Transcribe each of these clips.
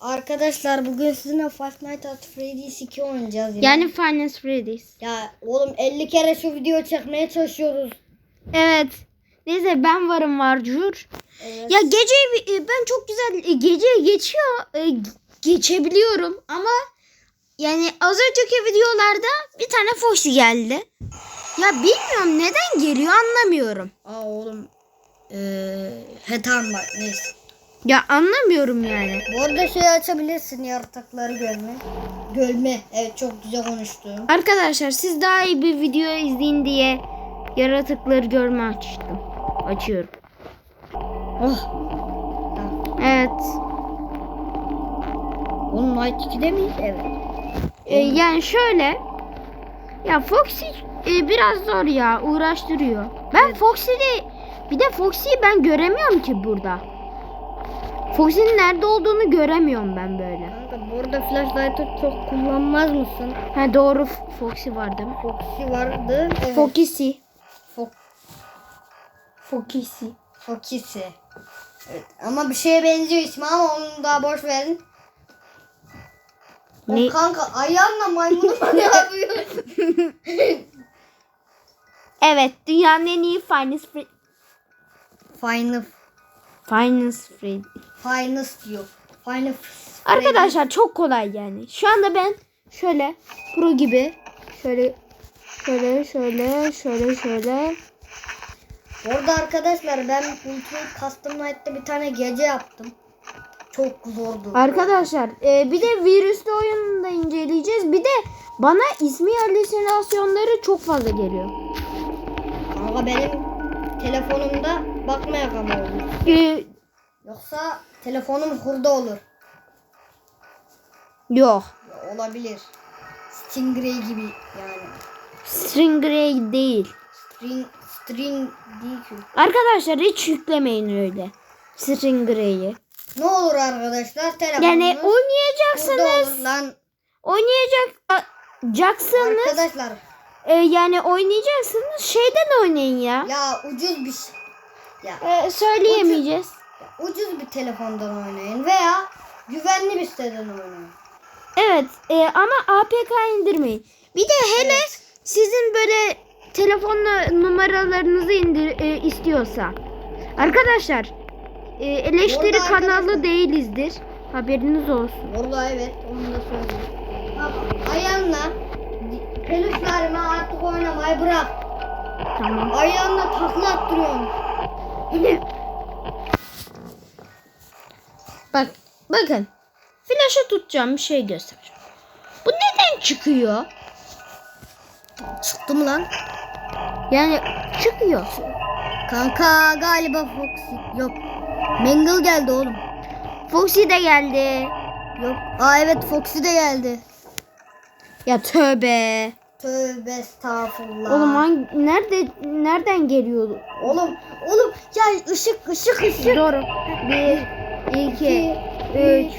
Arkadaşlar bugün sizinle Five Nights at Freddy's 2 oynayacağız. yine. Yani Finance Freddy's. Ya oğlum 50 kere şu video çekmeye çalışıyoruz. Evet. Neyse ben varım varcur. Evet. Ya gece e, ben çok güzel e, gece geçiyor e, geçebiliyorum ama yani az önceki videolarda bir tane Foxy geldi. Ya bilmiyorum neden geliyor anlamıyorum. Aa oğlum. Eee hetan var neyse. Ya anlamıyorum yani. Bu arada şey açabilirsin yaratıkları görme. Görme. Evet çok güzel konuştun. Arkadaşlar siz daha iyi bir video izleyin diye yaratıkları görme açtım. Açıyorum. Oh. Evet. Oğlum Night 2'de miyiz? Evet. E, yani şöyle. Ya Foxy e, biraz zor ya. Uğraştırıyor. Ben Foxy'de bir de Foxy'yi ben göremiyorum ki burada. Foxy'nin nerede olduğunu göremiyorum ben böyle. Kanka bu arada flashlight'ı çok kullanmaz mısın? Ha doğru Foxy var değil mi? Foxy vardı. Evet. Foxy. Fo- Foxy. Foxy. Evet ama bir şeye benziyor ismi ama onu daha boş verin. O Ne? kanka ayağınla maymunu ne yapıyorsun? Evet dünyanın en iyi Fre- Final Finance Freddy. Finest diyor. Final Arkadaşlar çok kolay yani. Şu anda ben şöyle pro gibi şöyle şöyle şöyle şöyle şöyle Orada arkadaşlar ben Ultimate Custom Night'ta bir tane gece yaptım. Çok zordu. Arkadaşlar e, bir de virüslü oyunu da inceleyeceğiz. Bir de bana ismi halüsinasyonları çok fazla geliyor. Kanka benim telefonumda bakmaya. E, Yoksa telefonum hurda olur. yok. Ya Olabilir. Stingray gibi yani. Stingray değil. String, string değil ki. Arkadaşlar hiç yüklemeyin öyle. Stingray'i. Ne olur arkadaşlar telefonunuz Yani hurda olur oynayacaksınız. lan. Oynayacaksınız. Arkadaşlar E, yani oynayacaksınız. Şeyden oynayın ya. ya ucuz bir şey- ya E, söyleyemeyeceğiz. ucuz bir telefondan oynayın veya güvenli bir siteden oynayın. Evet e, ama APK indirmeyin. Bir de hele sizin böyle telefonla numaralarınızı indir e, istiyorsa. Arkadaşlar e, eleştiri Orada kanalı arkadaşlar- değilizdir. Haberiniz olsun. Orada evet onu da söyleyeyim. Ayağınla peluşlarımı artık oynamayı bırak. Tamam. Ayağınla takla attırıyorsun. Bak bakın. Flaşı tutacağım bir şey göstereceğim. Bu neden çıkıyor? Çıktı mı lan? Yani çıkıyor. Kanka galiba Foxy. Yok. Mangle geldi oğlum. Foxy de geldi. Yok. Aa evet Foxy de geldi. Ya tövbe. Tövbe estağfurullah. Oğlum hangi, nerede nereden geliyordu? Oğlum, oğlum ya ışık ışık ışık. Doğru. 1, 2, 3,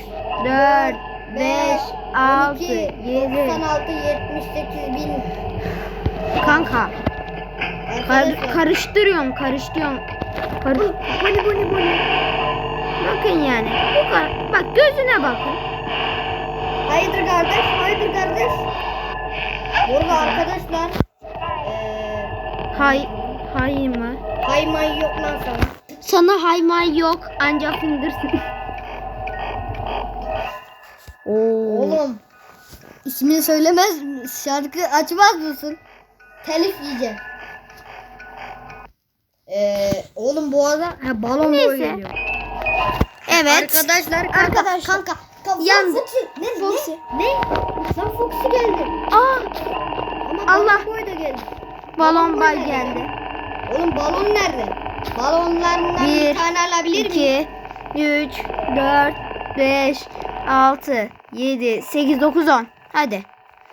4, 5, 6, 7. 96 78 bin. Kanka. Kar, karıştırıyorum, karıştırıyorum. Kar Buni buni buni. bakın yani. Bu kadar. Bak gözüne bakın. Hayırdır kardeş? Hayırdır kardeş? Burada arkadaşlar eee Hay hay mı? haymay yok lan sana. Sana haymay yok ancak findirsin. Oo. Oğlum ismini söylemez şarkı açmaz mısın? Telif yiyeceğim. Eee oğlum bu arada ha, balon Neyse. boy geliyor. Evet. Arkadaşlar kanka, Arkadaşlar. kanka kanka Yandı. Foxy. Ne Foxy. ne? Ne? Lan Foxy geldi. Aa, Ama Allah. balon boy da geldi. balon boy bay nerede? geldi. Oğlum balon nerede? Balonlarından bir, Bir, tane alabilir miyim? 2, 3, 4, 5, 6, 7, 8, 9, 10. Hadi.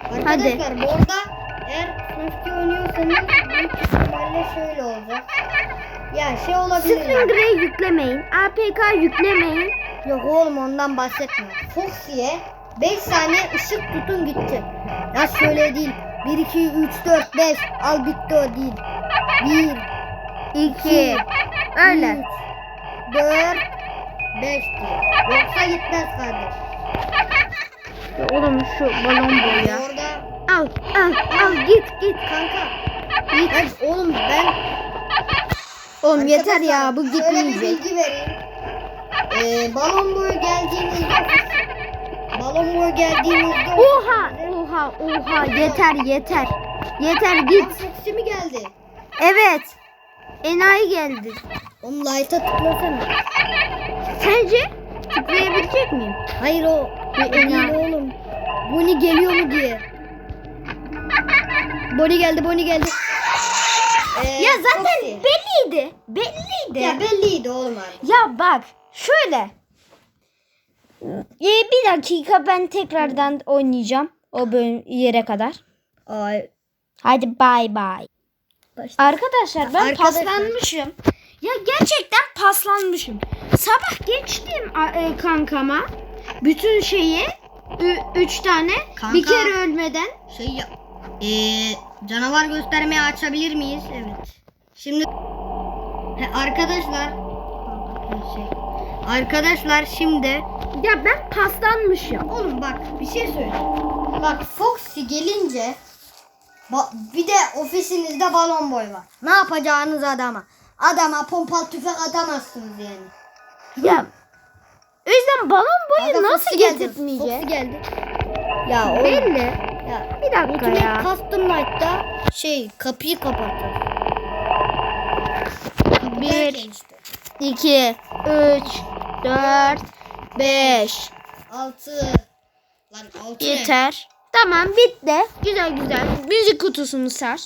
Arkadaşlar bu arada eğer Swift'i oynuyorsanız büyük ihtimalle şöyle olacak. Ya şey olabilir. yani. Stingray yüklemeyin. APK yüklemeyin. Yok oğlum ondan bahsetmiyorum. Foxy'ye 5 saniye ışık tutun gitti. Ya şöyle değil. 1, 2, 3, 4, 5. Al bitti o değil. 1, 2, öyle. 4, 5 diye. Yoksa gitmez kardeş. Ya oğlum şu balon boy ya. Orada Al al al git git. kanka. Git. oğlum ben Oğlum yeter ya bu Şöyle bir gitmeyecek. bilgi vereyim. Ee, balon boyu geldiğinizde balon boyu geldiğinizde Oha oha oha yeter yeter. Yeter git. Foxy mi geldi? Evet. Enayi geldi. Oğlum light'a tıklasana. Sence tıklayabilecek miyim? Hayır o Bir enayi. oğlum. Bonnie geliyor mu diye. Bonnie geldi, Bonnie geldi. Ee, Ya zaten Foxy. belliydi. Belliydi. Ya belliydi oğlum abi. Ya bak şöyle. Ee, bir dakika ben tekrardan oynayacağım o bölüm yere kadar. Ay. Hadi bay bay. Başla. Arkadaşlar ben Arkadaşlar. paslanmışım. Ya gerçekten paslanmışım. Sabah geçtim e, kankama. Bütün şeyi ü- üç tane Kanka. bir kere ölmeden. Şey ya. Ee, canavar göstermeyi açabilir miyiz? Evet. Şimdi He, arkadaşlar şey. Arkadaşlar şimdi Ya ben paslanmışım. Oğlum bak bir şey söyle. Bak Foxy gelince ba- bir de ofisinizde balon boy var. Ne yapacağınız adama? Adama pompal tüfek atamazsınız yani. Ya o yüzden balon boyu Kanka, nasıl getirtmeyeceğiz? Foxy geldi. Ya oğlum. Belli. Ya, Bir dakika Ultimate ya. Custom Night'ta şey kapıyı kapatır. Kapı Bir. işte. 2, 3, 4, 5. Altı. Lan altı ne? Tamam bitti. Güzel güzel. Müzik kutusunu sar.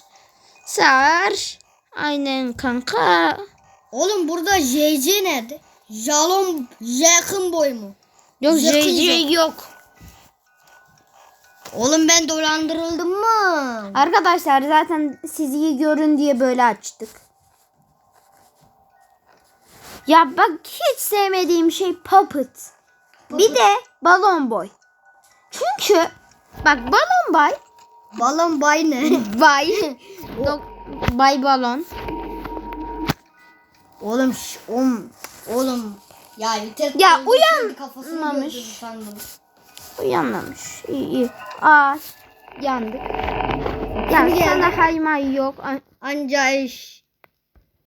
Sar. Aynen kanka. Oğlum burada JJ nerede? Jalon yakın boy mu? Yok Yakın JJ yok. Oğlum ben dolandırıldım mı? Arkadaşlar zaten sizi görün diye böyle açtık. Ya bak hiç sevmediğim şey puppet. Bir de balon boy. Çünkü bak balon boy Balon bay ne? Bay. Dok- Bay balon. oğlum şş, oğlum. Oğlum. Ya yeter. Ya Uyanmamış. Uyanmamış. İyi iyi. Aa yandık. Ya geldi? sana haymay yok. Ay, Anca iş